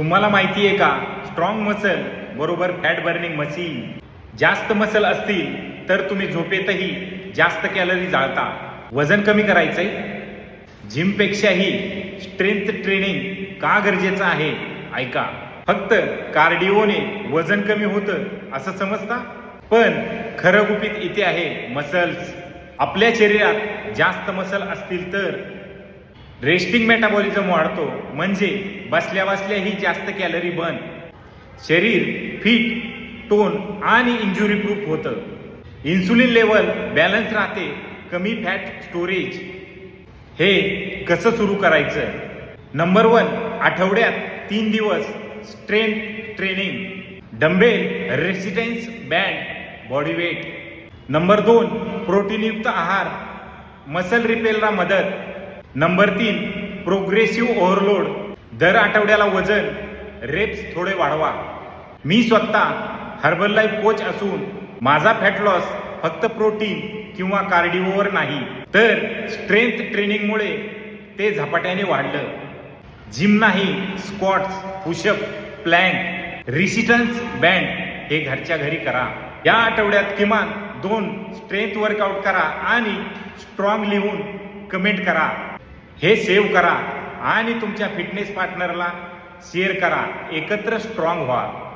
तुम्हाला माहिती आहे का? स्ट्रॉंग मसल बरोबर फॅट बर्निंग मशीन जास्त मसल असतील तर तुम्ही झोपेतही जास्त कॅलरी जाळता. वजन कमी करायचंय. जिमपेक्षाही स्ट्रेंथ ट्रेनिंग का गरजेचं आहे? ऐका. फक्त कार्डिओने वजन कमी होतं असं समजता? पण खरं गुपित इथे आहे मसल्स आपल्या शरीरात जास्त मसल असतील तर रेस्टिंग मेटाबॉलिझम वाढतो म्हणजे बसल्या ही जास्त कॅलरी बर्न शरीर फिट टोन आणि इंजुरी प्रूफ होतं. इन्सुलिन लेवल बॅलन्स राहते कमी फॅट स्टोरेज हे कसं सुरू करायचं? नंबर वन आठवड्यात तीन दिवस strength training dumbbell resistance band body weight number दोन प्रोटीनयुक्त आहार. मसल रिपेलला मदत. नंबर तीन प्रोग्रेसिव्ह ओव्हरलोड दर आठवड्याला वजन रेप्स थोडे वाढवा. मी स्वतः हर्बल लाईफ कोच असून माझा फॅट लॉस फक्त प्रोटीन किंवा कार्डिओवर नाही तर स्ट्रेंथ ट्रेनिंगमुळे ते झपाट्याने वाढलं. जिम नाही squats pushup plank resistance band हे घरच्या घरी करा. या आठवड्यात किमान दोन स्ट्रेंथ वर्कआउट करा आणि स्ट्रॉंग लिहून कमेंट करा. हे सेव्ह करा आणि तुमच्या फिटनेस पार्टनरला शेअर करा. एकत्र स्ट्रॉंग व्हा.